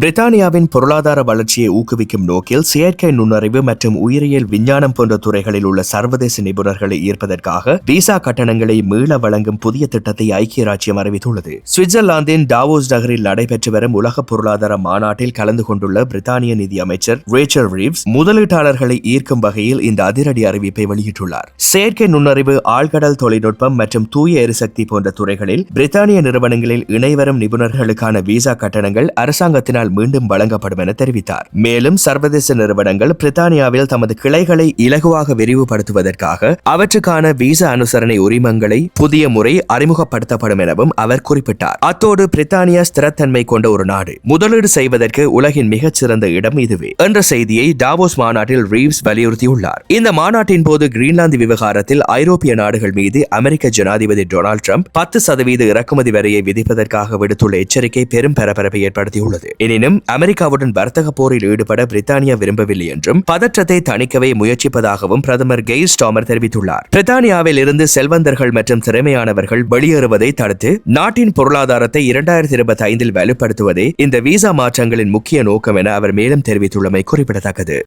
பிரித்தானியாவின் பொருளாதார வளர்ச்சியை ஊக்குவிக்கும் நோக்கில் செயற்கை நுண்ணறிவு மற்றும் உயிரியல் விஞ்ஞானம் போன்ற துறைகளில் உள்ள சர்வதேச நிபுணர்களை ஈர்ப்பதற்காக விசா கட்டணங்களை மீள வழங்கும் புதிய திட்டத்தை ஐக்கிய ராஜ்யம் அறிவித்துள்ளது. சுவிட்சர்லாந்தின் டாவோஸ் நகரில் நடைபெற்று வரும் உலக பொருளாதார மாநாட்டில் கலந்து கொண்டுள்ள பிரித்தானிய நிதி அமைச்சர் ரேச்சல் ரீவ்ஸ் முதலீட்டாளர்களை ஈர்க்கும் வகையில் இந்த அதிரடி அறிவிப்பை வெளியிட்டுள்ளார். செயற்கை நுண்ணறிவு ஆழ்கடல் தொழில்நுட்பம் மற்றும் தூய எரிசக்தி போன்ற துறைகளில் பிரித்தானிய நிறுவனங்களில் இணைவரும் நிபுணர்களுக்கான விசா கட்டணங்கள் அரசாங்கத்தினால் மீண்டும் வழங்கப்படும் என தெரிவித்தார். மேலும் சர்வதேச நிறுவனங்கள் பிரித்தானியாவில் தமது கிளைகளை இலகுவாக விரிவுபடுத்துவதற்காக அவற்றுக்கான விசா அனுசரணை உரிமங்களை புதிய முறை அறிமுகப்படுத்தப்படும் எனவும் அவர் குறிப்பிட்டார். அத்தோடு பிரித்தானியா ஸ்திரத்தன்மை கொண்ட ஒரு நாடு. முதலீடு செய்வதற்கு உலகின் மிகச்சிறந்த இடம் இதுவே என்ற செய்தியை டாவோஸ் மாநாட்டில் ரீவ்ஸ் வலியுறுத்தியுள்ளார். இந்த மாநாட்டின் போது கிரீன்லாந்து விவகாரத்தில் ஐரோப்பிய நாடுகள் மீது அமெரிக்க ஜனாதிபதி டொனால்ட் ட்ரம்ப் பத்து சதவீத இறக்குமதி வரியை விதிப்பதற்காக விடுத்துள்ள எச்சரிக்கை பெரும் பரபரப்பை ஏற்படுத்தியுள்ளது. எனினும் அமெரிக்காவுடன் வர்த்தக போரில் ஈடுபட பிரித்தானியா விரும்பவில்லை என்றும் பதற்றத்தை தணிக்கவே முயற்சிப்பதாகவும் பிரதமர் கெய்ஸ் டாமர் தெரிவித்துள்ளார். பிரித்தானியாவில் இருந்து செல்வந்தர்கள் மற்றும் திறமையானவர்கள் வெளியேறுவதை தடுத்து நாட்டின் பொருளாதாரத்தை இரண்டாயிரத்தி இருபத்தி ஐந்தில் வலுப்படுத்துவதே இந்த விசா மாற்றங்களின் முக்கிய நோக்கம் என அவர் மேலும் தெரிவித்துள்ளமை குறிப்பிடத்தக்கது.